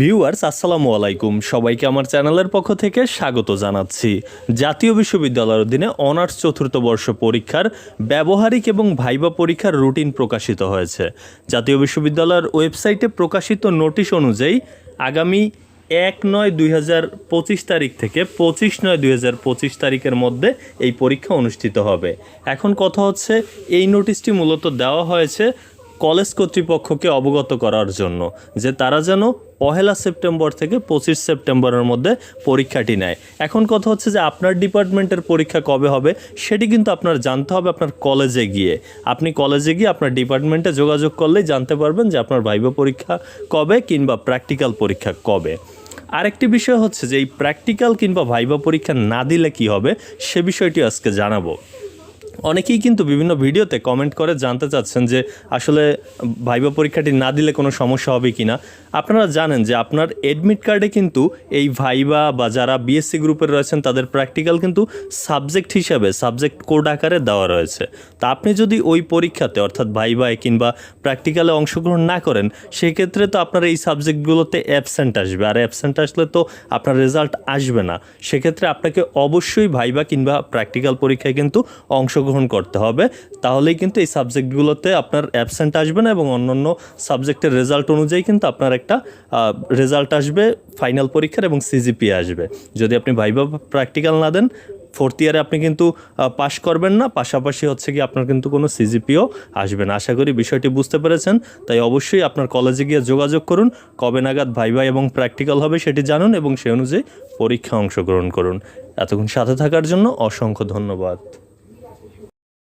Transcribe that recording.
Viewers, আসসালামু আলাইকুম। সবাইকে আমার চ্যানেলের পক্ষ থেকে স্বাগত জানাচ্ছি। জাতীয় বিশ্ববিদ্যালয়ের অধীনে অনার্স চতুর্থ বর্ষ পরীক্ষার ব্যবহারিক এবং ভাইবা পরীক্ষার রুটিন প্রকাশিত হয়েছে। জাতীয় বিশ্ববিদ্যালয়ের ওয়েবসাইটে প্রকাশিত নোটিশ অনুযায়ী আগামী এক নয় দুই তারিখ থেকে পঁচিশ নয় দুই তারিখের মধ্যে এই পরীক্ষা অনুষ্ঠিত হবে। এখন কথা হচ্ছে, এই নোটিশটি মূলত দেওয়া হয়েছে কলেজ কর্তৃপক্ষকে অবগত করার জন্য, যে তারা যেন পহেলা সেপ্টেম্বর থেকে পঁচিশ সেপ্টেম্বরের মধ্যে পরীক্ষাটি নেয়। এখন কথা হচ্ছে যে আপনার ডিপার্টমেন্টের পরীক্ষা কবে হবে, সেটি কিন্তু আপনার জানতে হবে আপনার কলেজে গিয়ে। আপনি কলেজে গিয়ে আপনার ডিপার্টমেন্টে যোগাযোগ করলেই জানতে পারবেন যে আপনার ভাইবা পরীক্ষা কবে কিংবা প্র্যাকটিক্যাল পরীক্ষা কবে। আরেকটি বিষয় হচ্ছে যে এই প্র্যাকটিক্যাল কিংবা ভাইবা পরীক্ষা না দিলে কি হবে, সে বিষয়টি আজকে জানাব। অনেকেই কিন্তু বিভিন্ন ভিডিওতে কমেন্ট করে জানতে চাচ্ছেন যে আসলে ভাইবা পরীক্ষাটি না দিলে কোনো সমস্যা হবে কি না আপনারা জানেন যে আপনার এডমিট কার্ডে কিন্তু এই ভাইবা বা যারা বিএসসি গ্রুপের রয়েছেন, তাদের প্র্যাকটিক্যাল কিন্তু সাবজেক্ট হিসাবে সাবজেক্ট কোড আকারে দেওয়া রয়েছে। তা আপনি যদি ওই পরীক্ষাতে, অর্থাৎ ভাইবায় কিংবা প্র্যাকটিক্যালে অংশগ্রহণ না করেন, সেক্ষেত্রে তো আপনার এই সাবজেক্টগুলোতে অ্যাবসেন্ট আসবে। আর অ্যাবসেন্ট আসলে তো আপনার রেজাল্ট আসবে না। সেক্ষেত্রে আপনাকে অবশ্যই ভাইবা কিংবা প্র্যাকটিক্যাল পরীক্ষায় কিন্তু অংশগ্রহণ করতে হবে, তাহলেই কিন্তু এই সাবজেক্টগুলোতে আপনার অ্যাবসেন্ট আসবে না এবং অন্যান্য সাবজেক্টের রেজাল্ট অনুযায়ী কিন্তু আপনার একটা রেজাল্ট আসবে ফাইনাল পরীক্ষার এবং সিজিপি আসবে। যদি আপনি ভাইবা প্র্যাকটিক্যাল না দেন ফোর্থ ইয়ারে আপনি কিন্তু পাশ করবেন না, পাশাপাশি হচ্ছে কি আপনার কিন্তু কোনো সিজিপিও আসবে না। আশা করি বিষয়টি বুঝতে পেরেছেন, তাই অবশ্যই আপনার কলেজে গিয়ে যোগাযোগ করুন, কবে নাগাদ ভাইবা এবং প্র্যাকটিক্যাল হবে সেটি জানুন এবং সেই অনুযায়ী পরীক্ষা অংশগ্রহণ করুন। এতক্ষণ সাথে থাকার জন্য অসংখ্য ধন্যবাদ।